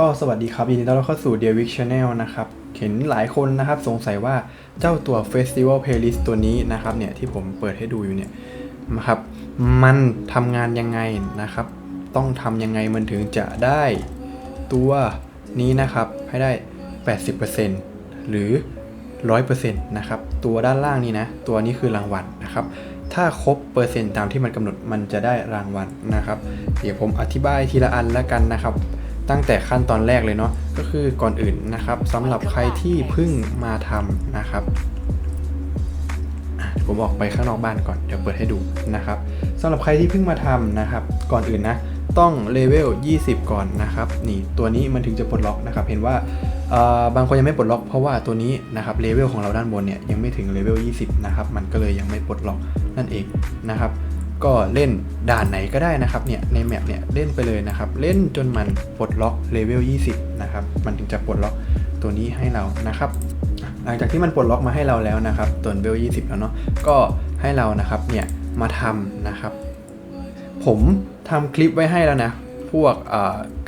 ก็สวัสดีครับยินดีต้อนรับเข้าสู่ d e a r Week Channel นะครับเห็นหลายคนนะครับสงสัยว่าเจ้าตัว Festival Playlist ตัวนี้นะครับเนี่ยที่ผมเปิดให้ดูอยู่เนี่ยนะครับมันทำงานยังไงนะครับ ต้องทำยังไงมันถึงจะได้ตัวนี้นะครับให้ได้ 80%หรือ 100%นะครับตัวด้านล่างนี้นะตัวนี้คือรางวัลนะครับถ้าครบเปอร์เซ็นต์ตามที่มันกำหนดมันจะได้รางวัลนะครับ เดี๋ยวผมอธิบายทีละอันแล้วกันนะครับ ตั้งแต่ขั้นตอนแรกเลยเนาะก็คือก่อนอื่นนะครับสำหรับใครที่เพิ่งมาทำนะครับผมออกไปข้างนอกบ้านก่อนเดี๋ยวเปิดให้ดูนะครับสำหรับใครที่เพิ่งมาทำนะครับ ก่อนอื่นนะต้องเลเวล 20 ก่อนนะครับนี่ตัวนี้มันถึงจะปลดล็อกนะครับ เห็นว่าเอ่อบางคนยังไม่ปลดล็อกเพราะว่าตัวนี้นะครับเลเวลของเราด้านบนเนี่ยยังไม่ถึงเลเวล 20 นะครับ มันก็เลยยังไม่ปลดล็อกนั่นเองนะครับ ก็เล่นด่านไหนก็ได้นะครับเนี่ยในแมปเนี่ยเล่นไปเลยนะครับ เล่นจนมันปลดล็อกเลเวล 20 นะครับ มันถึงจะปลดล็อกตัวนี้ให้เรานะครับ หลังจากที่มันปลดล็อกมาให้เราแล้วนะครับตัวเลเวล 20 แล้วเนาะก็ให้เรานะครับเนี่ยมาทำนะครับ ผมทำคลิปไว้ให้แล้วนะพวก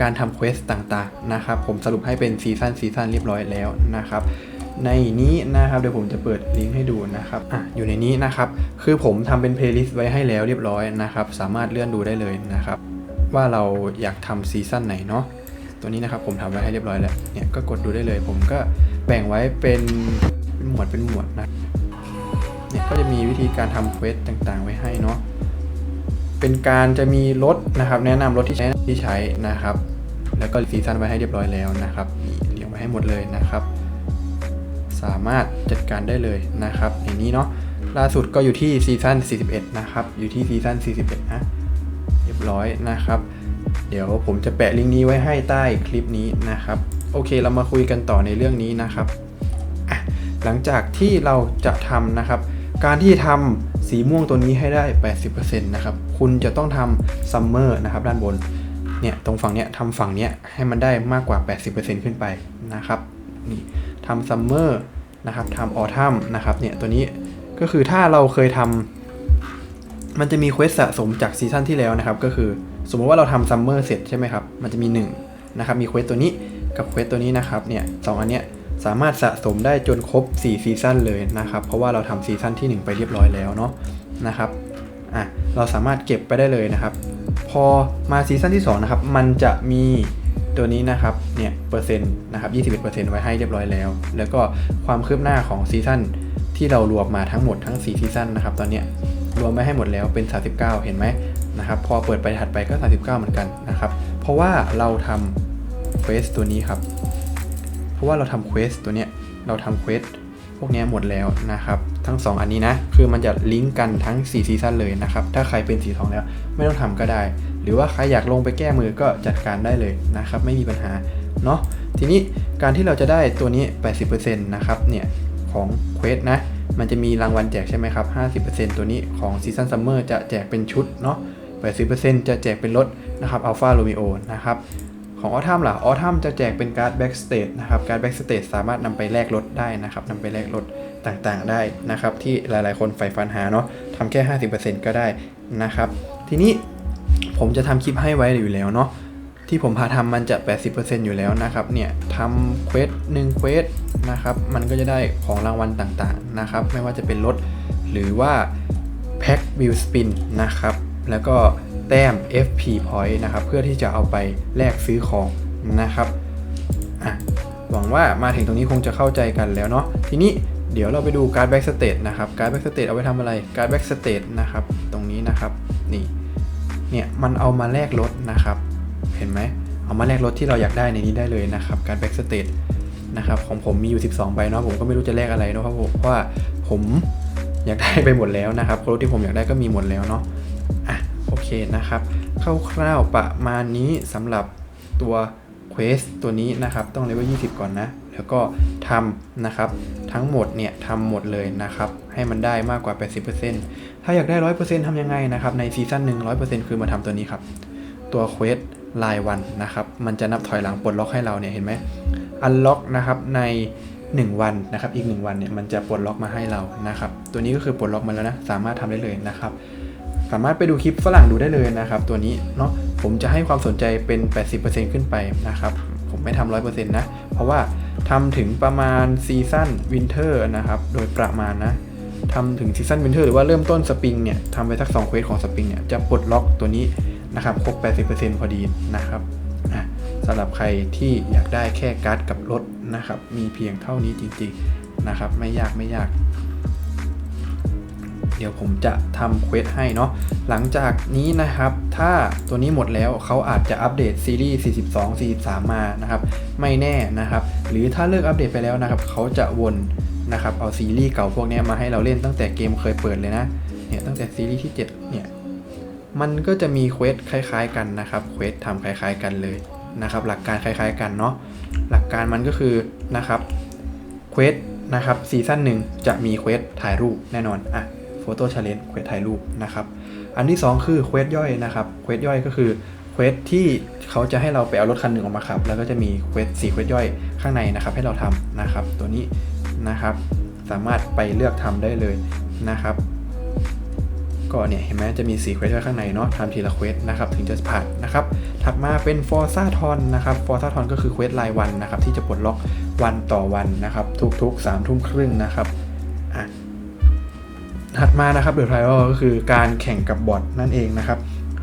การทำเควสต่างๆนะครับ ผมสรุปให้เป็นซีซันซีซันเรียบร้อยแล้วนะครับ ในนี้นะครับเดี๋ยวผมจะเปิดลิงก์ให้ดูนะครับอะอยู่ในนี้นะครับคือผมทำเป็นเพลย์ลิสต์ไว้ให้แล้วเรียบร้อยนะครับสามารถเลื่อนดูได้เลยนะครับว่าเราอยากทำซีซั่นไหนเนาะตัวนี้นะครับผมทำไว้ให้เรียบร้อยแล้วเนี่ยก็กดดูได้เลย ผมก็แบ่งไว้เป็นหมวดเป็นหมวดนะเนี่ยก็จะมีวิธีการทำเควสต่างๆ ไว้ให้เนาะเป็นการจะมีรถนะครับแนะนำรถที่ใช้ที่ใช้นะครับ แล้วก็ซีซั่นไว้ให้เรียบร้อยแล้วนะครับเรียงไว้ให้หมดเลยนะครับ สามารถจัดการได้เลยนะครับอย่างนี้เนาะล่าสุดก็อยู่ที่ซีซัน41 นะครับ อยู่ที่ซีซัน41 นะ เรียบร้อยนะครับ เดี๋ยวผมจะแปะลิงก์นี้ไว้ให้ใต้คลิปนี้นะครับ โอเคเรามาคุยกันต่อในเรื่องนี้นะครับ หลังจากที่เราจะทำนะครับ การที่ทำสีม่วงตัวนี้ให้ได้ 80%นะครับ คุณจะต้องทำซัมเมอร์นะครับด้านบน เนี่ยตรงฝั่งเนี้ยทำฝั่งเนี้ยให้มันได้มากกว่า 80%ขึ้นไปนะครับ นี่ทำซัมเมอร์ นะครับทำออทัมนะครับเนี่ยตัวนี้ก็คือถ้าเราเคยทำมันจะมีเควสสะสมจากซีซั่นที่แล้วนะครับ ก็คือสมมติว่าเราทำซัมเมอร์เสร็จใช่ไหมครับ มันจะมี1นะครับมีเควสตัวนี้กับเควสตัวนี้นะครับเนี่ยสองอันเนี้ยสามารถสะสมได้จนครบ4ซีซั่นเลยนะครับ เพราะว่าเราทำซีซั่นที่ 1 ไปเรียบร้อยแล้วเนาะนะครับอะเราสามารถเก็บไปได้เลยนะครับ พอมาซีซั่นที่2นะครับมันจะมี ตัวนี้นะครับเนี่ยเปอร์เซ็นต์นะครับ 21%ไว้ให้เรียบร้อยแล้ว แล้วก็ความคืบหน้าของซีซั่นที่เรารวมมาทั้งหมดทั้ง 4 ซีซั่นนะครับตอนนี้รวมไว้ให้หมดแล้วเป็น 39 เห็นไหมนะครับพอเปิดไปถัดไปก็ 39 เหมือนกันนะครับ เพราะว่าเราทำเควสตัวนี้ครับ เพราะว่าเราทำเควสตัวเนี้ยเราทำเควสพวกนี้หมดแล้วนะครับ ทั้ง 2 อันนี้นะ คือมันจะลิงก์กันทั้ง 4 ซีซั่นเลยนะครับ ถ้าใครเป็นสีทองแล้วไม่ต้องทำก็ได้ รือว่าใครอยากลงไปแก้มือก็จัดการได้เลยนะครับไม่มีปัญหาเนาะทีนี้การที่เราจะได้ตัวนี้ 80%นะครับเนี่ยของเควสนะมันจะมีรางวัลแจกใช่ไหมครับ 50%ตัวนี้ของซีซันซัมเมอร์จะแจกเป็นชุดเนาะ 80%จะแจกเป็นรถนะครับอัลฟาโรมิโอนะครับของออทัมล่ะออทัมจะแจกเป็นการ์ดแบ็กสเตจนะครับการ์ดแบ็กสเตจสามารถนำไปแลกรถได้นะครับนำไปแลกรถต่างๆได้นะครับที่หลายๆคนใฝ่ฝันหาเนาะทำแค่ 50%ก็ได้นะครับ ทีนี้ ผมจะทำคลิปให้ไว้อยู่แล้วเนาะที่ผมพาทำมันจะ 80%อยู่แล้วนะครับเนี่ยทำเควสหนึ่งเควสนะครับมันก็จะได้ของรางวัลต่างๆนะครับไม่ว่าจะเป็นรถหรือว่าแพ็ควิวสปินนะครับแล้วก็แต้ม FP point นะครับเพื่อที่จะเอาไปแลกซื้อของนะครับอะหวังว่ามาถึงตรงนี้คงจะเข้าใจกันแล้วเนาะทีนี้เดี๋ยวเราไปดูการ์ดแบ็กสเต e นะครับการ์ดแบ็กสเต e เอาไว้ทำอะไรการ์ดแบ็กสเต e นะครับตรงนี้นะครับนี่ เนี่ยมันเอามาแลกรถนะครับ เห็นไหมเอามาแลกรถที่เราอยากได้ในนี้ได้เลยนะครับการแบ็กสเต e นะครับของผมมีอยู่ 12ใบเนาะผมก็ไม่รู้จะแลกอะไรเนาะเพราะว่าผมอยากได้ไปหมดแล้วนะครับรถที่ผมอยากได้ก็มีหมดแล้วเนาะอะโอเคนะครับคร่าวๆประมาณนี้สำหรับตัว Quest ตัวนี้นะครับ ต้องเลเวล20 ก่อนนะ แล้วก็ทำนะครับทั้งหมดเนี่ยทำหมดเลยนะครับให้มันได้มากกว่า 80%ถ้าอยากได้ 100%ทำยังไงนะครับในซีซั่นหนึ่ง100%คือมาทำตัวนี้ครับ ตัว Quest รายวันนะครับมันจะนับถอยหลังปลดล็อกให้เราเนี่ยเห็นไหมอันล็อกนะครับใน 1 วันนะครับอีก 1 วันเนี่ยมันจะปลดล็อกมาให้เรานะครับตัวนี้ก็คือปลดล็อกมาแล้วนะสามารถทำได้เลยนะครับสามารถไปดูคลิปฝรั่งดูได้เลยนะครับ ตัวนี้เนาะผมจะให้ความสนใจเป็น 80%ขึ้นไปนะครับ ผมไม่ทำร้อยเปอร์เซ็นต์นะ เพราะว่าทำถึงประมาณซีซั่นวินเทอร์นะครับ โดยประมาณนะทำถึงซีซั่นวินเทอร์หรือว่าเริ่มต้นสปริงเนี่ยทำไปสัก2เควสของสปริงเนี่ยจะปลดล็อกตัวนี้นะครับครบ 80%พอดีนะครับอะสำหรับใครที่อยากได้แค่การ์ดกับรถนะครับ มีเพียงเท่านี้จริงๆนะครับ ไม่ยากไม่ยาก เดี๋ยวผมจะทำเควสให้เนาะหลังจากนี้นะครับ ถ้าตัวนี้หมดแล้วเขาอาจจะอัปเดตซีรีส์ 42 43 มานะครับ ไม่แน่นะครับ หรือถ้าเลิกอัปเดตไปแล้วนะครับเขาจะวนนะครับเอาซีรีส์เก่าพวกนี้มาให้เราเล่นตั้งแต่เกมเคยเปิดเลยนะเนี่ยตั้งแต่ซีรีส์ที่ 7 เนี่ยมันก็จะมีเควสคล้ายๆกันนะครับเควสทำคล้ายๆกันเลยนะครับ หลักการคล้ายๆกันเนาะหลักการมันก็คือนะครับเควสนะครับซีซั่นหนึ่งจะมีเควสถ่ายรูปแน่นอนอะ โฟโต้ชาเลนจ์เควสถ่ายรูปนะครับ อันที่ 2 คือเควสย่อยนะครับเควสย่อยก็คือเควสที่เขาจะให้เราไปเอารถคันหนึ่งออกมาขับ แล้วก็จะมีเควสสี่เควสย่อยข้างในนะครับ ให้เราทำนะครับ ตัวนี้นะครับ สามารถไปเลือกทำได้เลยนะครับ ก็เนี่ยเห็นไหมจะมี4เควสไว้ข้างในเนาะทำทีละเควสนะครับ ถึงจะผ่านนะครับ ถัดมาเป็น Forza t o n นะครับ Forza t o n ก็คือเควสรายวันนะครับ ที่จะปลดล็อกวันต่อวันนะครับ ทุกๆ3ามทุ่มครึ่งนะครับ ถัดมานะครับ The Trial ก็คือการแข่งกับบอทนั่นเองนะครับ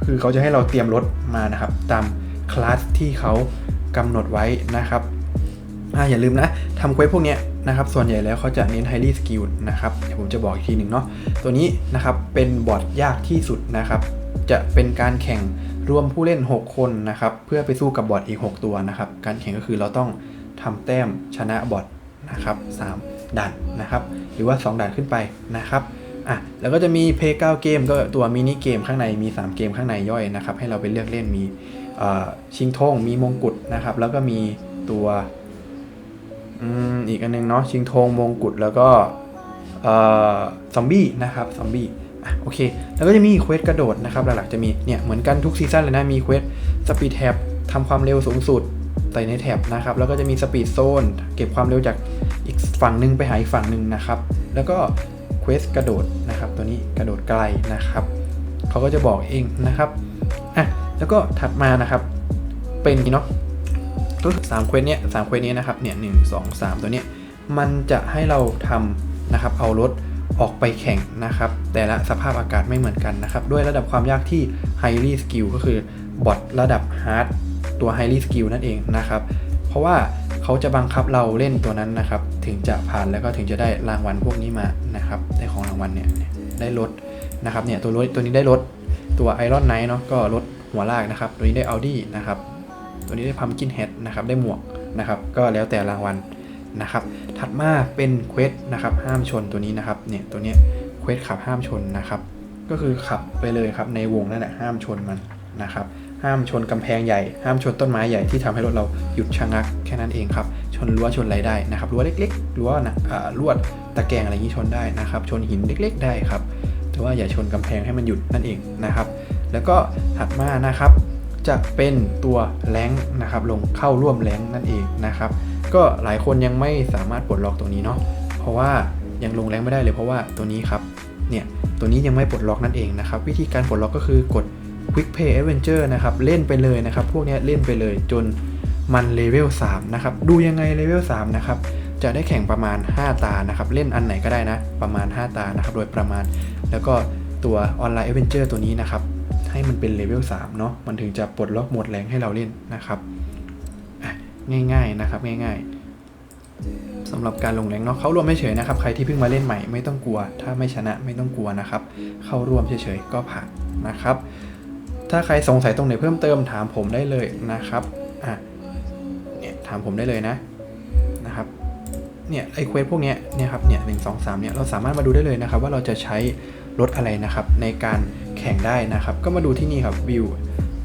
คือเขาจะให้เราเตรียมรถมานะครับ ตามคลาสที่เขากำหนดไว้นะครับอ่าอย่าลืมนะทำเควสพวกนี้นะครับ ส่วนใหญ่แล้วเขาจะเน้น highly skilled นะครับ เดี๋ยวผมจะบอกอีกทีหนึ่งเนาะ ตัวนี้นะครับเป็นบอทยากที่สุดนะครับ จะเป็นการแข่งรวมผู้เล่น 6 คนนะครับ เพื่อไปสู้กับบอทอีก 6 ตัวนะครับ การแข่งก็คือเราต้องทำแต้มชนะบอทนะครับ3ด่านนะครับ หรือว่า 2ด่านขึ้นไปนะครับ อะแล้วก็จะมี Play 9เกมก็ตัวมินิเกมข้างในมี 3 เกมข้างในย่อยนะครับให้เราไปเลือกเล่นมีชิงทงมีมงกุฎนะครับแล้วก็มีตัวอีกอันหนึงเนาะชิงธงมงกุฎแล้วก็ซอมบี้นะครับซอมบี้อะโอเค แล้วก็จะมีเควสกระโดดนะครับ หลักๆจะมีเนี่ยเหมือนกันทุกซีซั่นเลยนะ มีเควสสปีดแท็บทำความเร็วสูงสุดใส่ในแท็บนะครับ แล้วก็จะมีสปีดโซนเก็บความเร็วจากอีกฝั่งหนึ่งไปหาอีกฝั่งหนึ่งนะครับ แล้วก็ เควสกระโดดนะครับ ตัวนี้กระโดดไกลนะครับเขาก็จะบอกเองนะครับอะแล้วก็ถัดมานะครับ เป็นนี่เนาะก็คือสามเควสเนี้ยสามเควสเนี้ยนะครับเนี่ยหนึ่งสองสามตัวเนี้ยมันจะให้เราทำนะครับ เอารถออกไปแข่งนะครับ แต่ละสภาพอากาศไม่เหมือนกันนะครับ ด้วยระดับความยากที่ highly skill ก็คือบอทระดับ hard ตัว highly skill นั่นเองนะครับ เพราะว่าเขาจะบังคับเราเล่นตัวนั้นนะครับ ถึงจะผ่านแล้วก็ถึงจะได้รางวัลพวกนี้มานะครับได้ของรางวัลเนี่ยได้รถนะครับเนี่ยตัวรถตัวนี้ได้รถตัว Iron Knight เนาะก็รถหัวลากนะครับ ตัวนี้ได้ Audi นะครับ ตัวนี้ได้พัมกินเฮดนะครับได้หมวกนะครับ ก็แล้วแต่รางวัลนะครับ ถัดมาเป็นเควสนะครับห้ามชนตัวนี้นะครับเนี่ยตัวนี้เควสขับห้ามชนนะครับ ก็คือขับไปเลยครับในวงนั่นแหละห้ามชนมันนะครับ ห้ามชนกำแพงใหญ่ ห้ามชนต้นไม้ใหญ่ที่ทำให้รถเราหยุดชะงักแค่นั้นเองครับ ชนรั้วชนอะไรได้นะครับรั้วเล็กๆรั้วนะอ่าลวดตะแกรงอะไรอย่างนี้ชนได้นะครับ ชนหินเล็ก ๆ ได้ครับ แต่ว่าอย่าชนกำแพงให้มันหยุดนั่นเองนะครับ แล้วก็ถัดมานะครับ จะเป็นตัวแรงนะครับ ลงเข้าร่วมแรงนั่นเองนะครับ ก็หลายคนยังไม่สามารถปลดล็อกตัวนี้เนาะเพราะว่ายังลงแรงไม่ได้เลยเพราะว่าตัวนี้ครับเนี่ยตัวนี้ยังไม่ปลดล็อกนั่นเองนะครับ วิธีการปลดล็อกก็คือกด Quick Play Adventure นะครับ เล่นไปเลยนะครับ พวกนี้เล่นไปเลยจน มันเลเวล3นะครับ ดูยังไงเลเวล3นะครับ จะได้แข่งประมาณ 5 ตานะครับ เล่นอันไหนก็ได้นะ ประมาณ 5 ตานะครับ โดยประมาณ แล้วก็ตัวออนไลน์ Adventure ตัวนี้นะครับ ให้มันเป็นเลเวล3เนาะ มันถึงจะปลดล็อกหมดแรงให้เราเล่นนะครับ ง่ายๆนะครับ ง่ายๆสำหรับการลงแรงเนาะเขารวมไม่เฉยนะครับ ใครที่เพิ่งมาเล่นใหม่ไม่ต้องกลัว ถ้าไม่ชนะไม่ต้องกลัวนะครับ เข้าร่วมเฉยๆก็ผ่านนะครับ ถ้าใครสงสัยตรงไหนเพิ่มเติมถามผมได้เลยนะครับ ถามผมได้เลยนะนะครับเนี่ยไอเควสพวกเนี้ยเนี่ยครับเนี่ยหนึ่งสองสามเนี่ยเราสามารถมาดูได้เลยนะครับ ว่าเราจะใช้รถอะไรนะครับในการแข่งได้นะครับ ก็มาดูที่นี่ครับวิว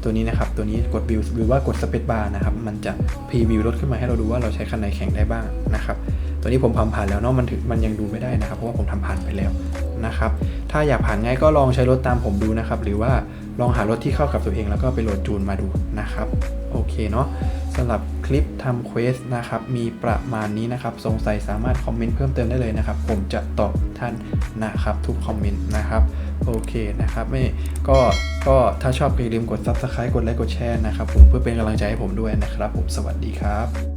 ตัวนี้นะครับ ตัวนี้กดวิวหรือว่ากดสเปซบาร์นะครับ มันจะพรีวิวรถขึ้นมาให้เราดูว่าเราใช้คันไหนแข่งได้บ้างนะครับ ตัวนี้ผมทำผ่านแล้วเนาะมันถึงมันยังดูไม่ได้นะครับ เพราะว่าผมทำผ่านไปแล้วนะครับ ถ้าอยากผ่านง่ายก็ลองใช้รถตามผมดูนะครับ หรือว่าลองหารถที่เข้ากับตัวเองแล้วก็ไปโหลดจูนมาดูนะครับ โอเคเนาะ สำหรับคลิปทำเควสนะครับ มีประมาณนี้นะครับ สงสัยสามารถคอมเมนต์เพิ่มเติมได้เลยนะครับ ผมจะตอบท่านนะครับ ทุกคอมเมนต์นะครับโอเคนะครับไม่ก็ก็ถ้าชอบอย่าลืมกด Subscribe กดไลค์กดแชร์นะครับ ผมเพื่อเป็นกำลังใจให้ผมด้วยนะครับ ผมสวัสดีครับ